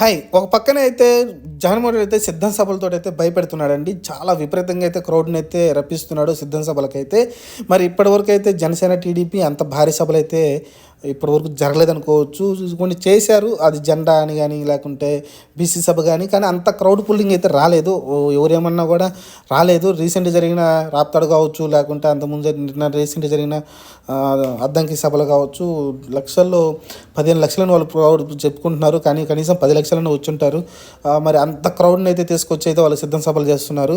Hi ఒక పక్కన అయితే జగన్మోహన్ రెడ్డి అయితే సిద్ధం సభలతో అయితే భయపెడుతున్నాడండి. చాలా విపరీతంగా అయితే క్రౌడ్ని అయితే రప్పిస్తున్నాడు సిద్ధం సభలకైతే. మరి ఇప్పటివరకు అయితే జనసేన టీడీపీ అంత భారీ సభలు అయితే ఇప్పటివరకు జరగలేదనుకోవచ్చు. కొన్ని చేశారు అది జెండా అని కానీ లేకుంటే బీసీ సభ కానీ కానీ అంత క్రౌడ్ పుల్లింగ్ అయితే రాలేదు. ఓ ఎవరేమన్నా కూడా రాలేదు. రీసెంట్ జరిగిన రాప్తాడు కావచ్చు లేకుంటే అంతకుముందు నిన్న రీసెంట్ జరిగిన అద్దంకి సభలు కావచ్చు లక్షల్లో పదిహేను లక్షలను వాళ్ళు క్రౌడ్ చెప్పుకుంటున్నారు. కానీ కనీసం పది లక్షలను వచ్చుంటారు. మరి అంత క్రౌడ్ని అయితే తీసుకొచ్చి అయితే వాళ్ళు సిద్ధం సభలు చేస్తున్నారు.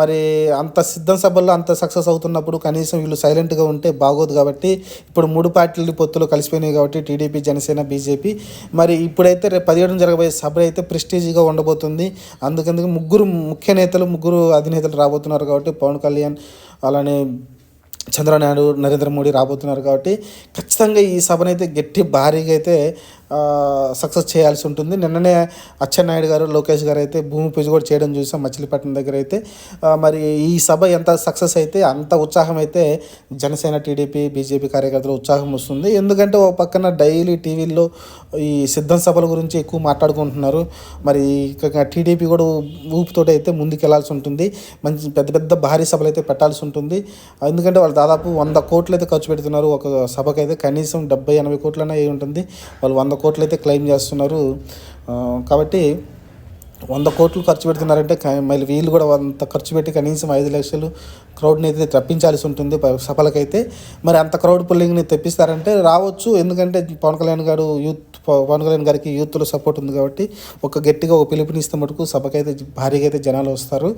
మరి అంత సిద్ధం సభల్లో అంత సక్సెస్ అవుతున్నప్పుడు కనీసం వీళ్ళు సైలెంట్గా ఉంటే బాగోదు కాబట్టి ఇప్పుడు మూడు పార్టీలు పొత్తులు కలిసిపోయినాయి కాబట్టి టీడీపీ జనసేన బీజేపీ. మరి ఇప్పుడైతే రేపు పదిహేడు జరగబోయే సభ అయితే ప్రెస్టీజ్గా ఉండబోతుంది. అందుకందుకు ముగ్గురు ముఖ్య నేతలు ముగ్గురు అధినేతలు రాబోతున్నారు కాబట్టి పవన్ కళ్యాణ్ అలానే చంద్రనాయుడు నరేంద్ర మోడీ రాబోతున్నారు కాబట్టి ఖచ్చితంగా ఈ సభనైతే గట్టి భారీగా అయితే సక్సెస్ చేయాల్సి ఉంటుంది. నిన్ననే అచ్చెన్నాయుడు గారు లోకేష్ గారు అయితే భూమి పూజ కూడా చేయడం చూసాం మచిలీపట్నం దగ్గర అయితే. మరి ఈ సభ ఎంత సక్సెస్ అయితే అంత ఉత్సాహం అయితే జనసేన టీడీపీ బీజేపీ కార్యకర్తలు ఉత్సాహం వస్తుంది. ఎందుకంటే ఓ పక్కన డైలీ టీవీల్లో ఈ సిద్ధం సభల గురించి ఎక్కువ మాట్లాడుకుంటున్నారు. మరి టీడీపీ కూడా ఊపుతోటి అయితే ముందుకు వెళ్ళాల్సి ఉంటుంది. మంచి పెద్ద పెద్ద భారీ సభలు అయితే పెట్టాల్సి ఉంటుంది. ఎందుకంటే వాళ్ళు దాదాపు వంద కోట్లు అయితే ఖర్చు పెడుతున్నారు. ఒక సభకైతే అయితే కనీసం డెబ్బై ఎనభై కోట్లనే ఉంటుంది. వాళ్ళు వంద కోట్లు అయితే క్లెయిమ్ చేస్తున్నారు. కాబట్టి వంద కోట్లు ఖర్చు పెడుతున్నారంటే మళ్ళీ వీళ్ళు కూడా అంత ఖర్చు పెట్టి కనీసం ఐదు లక్షలు క్రౌడ్ని అయితే తప్పించాల్సి ఉంటుంది సభలకైతే. మరి అంత క్రౌడ్ పుల్లింగ్ని తెప్పిస్తారంటే రావచ్చు. ఎందుకంటే పవన్ కళ్యాణ్ గారు యూత్ పవన్ కళ్యాణ్ గారికి యూత్లో సపోర్ట్ ఉంది కాబట్టి ఒక గట్టిగా ఒక పిలుపునిస్తే మటుకు సభకైతే భారీగా అయితే జనాలు వస్తారు.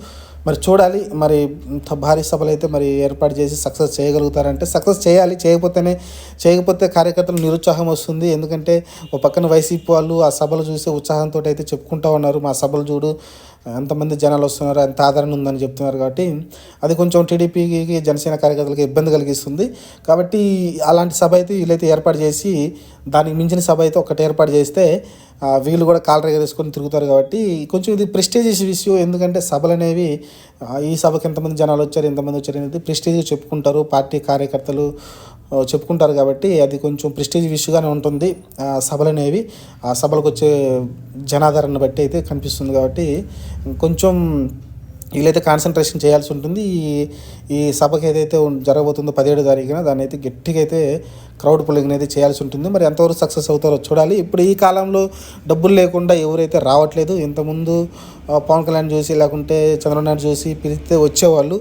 మరి చూడాలి. మరి భారీ సభలు అయితే మరి ఏర్పాటు చేసి సక్సెస్ చేయగలుగుతారంటే సక్సెస్ చేయాలి. చేయకపోతేనే చేయకపోతే కార్యకర్తలు నిరుత్సాహం వస్తుంది. ఎందుకంటే ఒక పక్కన వైసీపీ వాళ్ళు ఆ సభలు చూసి ఉత్సాహంతో అయితే చెప్పుకుంటా ఉన్నారు. మా సభ సభలు చూడు ఎంతమంది జనాలు వస్తున్నారు ఎంత ఆదరణ ఉందని చెప్తున్నారు కాబట్టి అది కొంచెం టీడీపీకి జనసేన కార్యకర్తలకు ఇబ్బంది కలిగిస్తుంది. కాబట్టి అలాంటి సభ అయితే వీళ్ళైతే ఏర్పాటు చేసి దానికి మించిన సభ అయితే ఒకటి ఏర్పాటు చేస్తే వీళ్ళు కూడా కాలర్ ఎగరేసుకొని తిరుగుతారు కాబట్టి కొంచెం ఇది ప్రెస్టేజియస్ విషయం ఎందుకంటే సభలు అనేవి ఈ సభకి ఎంతమంది జనాలు వచ్చారు ఎంతమంది వచ్చారు అనేది ప్రెస్టేజ్ చెప్పుకుంటారు. పార్టీ కార్యకర్తలు చెప్పుకుంటారు కాబట్టి అది కొంచెం ప్రెస్టేజ్ ఇష్యూగానే ఉంటుంది. ఆ సభలు అనేవి ఆ సభలకు వచ్చే జనాదరణ బట్టి అయితే కనిపిస్తుంది కాబట్టి కొంచెం వీళ్ళైతే కాన్సన్ట్రేషన్ చేయాల్సి ఉంటుంది. ఈ ఈ సభకి ఏదైతే జరగబోతుందో పదిహేడు తారీఖున దాన్ని అయితే గట్టిగా అయితే క్రౌడ్ పుల్లింగ్ అయితే చేయాల్సి ఉంటుంది. మరి ఎంతవరకు సక్సెస్ అవుతారో చూడాలి. ఇప్పుడు ఈ కాలంలో డబ్బులు లేకుండా ఎవరైతే రావట్లేదు ఇంతకుముందు పవన్ కళ్యాణ్ చూసి లేకుంటే చంద్రబాబు నాయుడు చూసి పిలిస్తే వచ్చేవాళ్ళు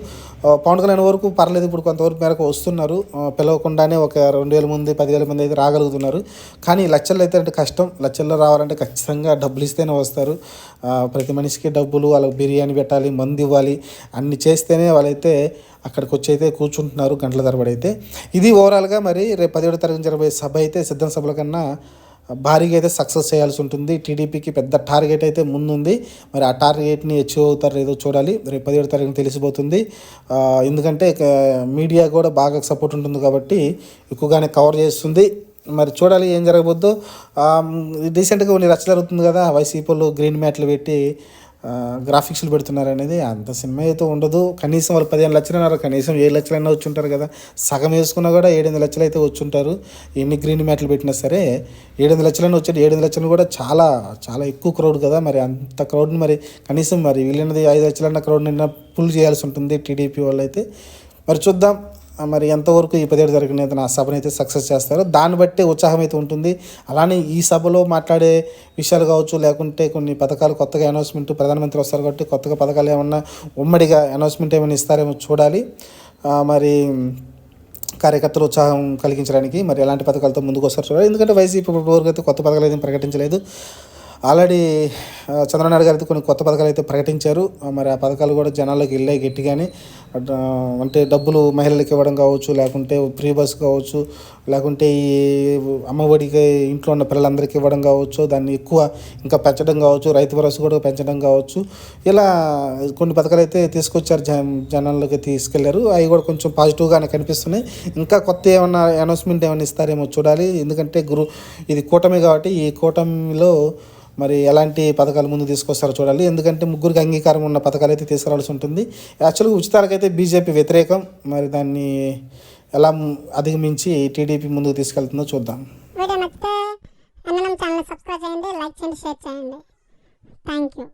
పవన్ కళ్యాణ్ వరకు పర్లేదు ఇప్పుడు కొంతవరకు మేరకు వస్తున్నారు. పిలవకుండానే ఒక రెండు వేల మంది పదివేల మంది అయితే రాగలుగుతున్నారు. కానీ లక్షల్లో అయితే అంటే కష్టం. లక్షల్లో రావాలంటే ఖచ్చితంగా డబ్బులు ఇస్తేనే వస్తారు. ప్రతి మనిషికి డబ్బులు వాళ్ళకి బిర్యానీ పెట్టాలి మందు ఇవ్వాలి అన్ని చేస్తేనే వాళ్ళైతే అక్కడికి వచ్చి అయితే కూర్చుంటున్నారు గంటల తరబడి అయితే. ఇది ఓవరాల్గా మరి రేపు పదిహేడు తరగతి జరగబోయే సభ అయితే సిద్ధం సభల కన్నా భారీగా అయితే సక్సెస్ చేయాల్సి ఉంటుంది. టీడీపీకి పెద్ద టార్గెట్ అయితే ముందుంది. మరి ఆ టార్గెట్ని అచీవ్ అవుతారు ఏదో చూడాలి. రేపు పదిహేడు తారీఖున తెలిసిపోతుంది. ఎందుకంటే మీడియా కూడా బాగా సపోర్ట్ ఉంటుంది కాబట్టి ఎక్కువగానే కవర్ చేస్తుంది. మరి చూడాలి ఏం జరగబోద్దు. రీసెంట్గా కొన్ని రచ్చ జరుగుతుంది కదా. వైసీపీలో గ్రీన్ మ్యాట్లు పెట్టి గ్రాఫిక్స్లు పెడుతున్నారు అనేది అంత సినిమా అయితే ఉండదు. కనీసం వాళ్ళు పదిహేను లక్షలు అన్నారు కనీసం ఏడు లక్షలైనా వచ్చుంటారు కదా. సగం వేసుకున్నా కూడా ఏడెనిమిది లక్షలు అయితే వచ్చుంటారు. ఎన్ని గ్రీన్ మ్యాట్లు పెట్టినా సరే ఏడెనిమిది లక్షలైనా వచ్చాడు ఏడెనిమిది లక్షలు కూడా చాలా చాలా ఎక్కువ క్రౌడ్ కదా మరి. అంత క్రౌడ్ని మరి కనీసం మరి వీళ్ళనిది ఐదు లక్షలన్న క్రౌడ్ నిన్న పుల్ చేయాల్సి ఉంటుంది టీడీపీ వాళ్ళు అయితే మరి చూద్దాం. మరి ఎంతవరకు ఈ పదిహేడు జరిగినది నా సభను అయితే సక్సెస్ చేస్తారో దాన్ని బట్టే ఉత్సాహం అయితే ఉంటుంది. అలానే ఈ సభలో మాట్లాడే విషయాలు కావచ్చు లేకుంటే కొన్ని పథకాలు కొత్తగా అనౌన్స్మెంట్ ప్రధానమంత్రి వస్తారు కాబట్టి కొత్తగా పథకాలు ఏమన్నా ఉమ్మడిగా అనౌన్స్మెంట్ ఏమైనా ఇస్తారేమో చూడాలి. మరి కార్యకర్తలు ఉత్సాహం కలిగించడానికి మరి ఎలాంటి పథకాలతో ముందుకు వస్తారు చూడాలి. ఎందుకంటే వైసీపీ ఇప్పటివరకు అయితే కొత్త పథకాలు అయితే ప్రకటించలేదు. ఆల్రెడీ చంద్రనాయుడు గారు అయితే కొన్ని కొత్త పథకాలు అయితే ప్రకటించారు. మరి ఆ పథకాలు కూడా జనాల్లోకి వెళ్ళాయి గట్టిగానే అంటే డబ్బులు మహిళలకు ఇవ్వడం కావచ్చు లేకుంటే ఫ్రీ బస్ కావచ్చు లేకుంటే ఈ అమ్మఒడికి ఇంట్లో ఉన్న పిల్లలందరికీ ఇవ్వడం కావచ్చు దాన్ని ఎక్కువ ఇంకా పెంచడం కావచ్చు రైతు భరోసా కూడా పెంచడం కావచ్చు. ఇలా కొన్ని పథకాలు అయితే తీసుకొచ్చారు జ జనాల్లోకి తీసుకెళ్ళారు. అవి కూడా కొంచెం పాజిటివ్గానే కనిపిస్తున్నాయి. ఇంకా కొత్త ఏమన్నా అనౌన్స్మెంట్ ఏమైనా ఇస్తారేమో చూడాలి. ఎందుకంటే గురు ఇది కూటమి కాబట్టి ఈ కూటమిలో మరి ఎలాంటి పథకాలు ముందు తీసుకొస్తారో చూడాలి. ఎందుకంటే ముగ్గురికి అంగీకారం ఉన్న పథకాలు అయితే తీసుకురావాల్సి ఉంటుంది. యాక్చువల్గా ఉచితాలకైతే బీజేపీ వ్యతిరేకం. మరి దాన్ని ఎలా అధిగమించి టీడీపీ ముందుకు తీసుకెళ్తుందో చూద్దాం. వీడియో నచ్చితే ఛానల్ సబ్స్క్రైబ్ చేయండి లైక్ చేయండి షేర్ చేయండి. Thank you.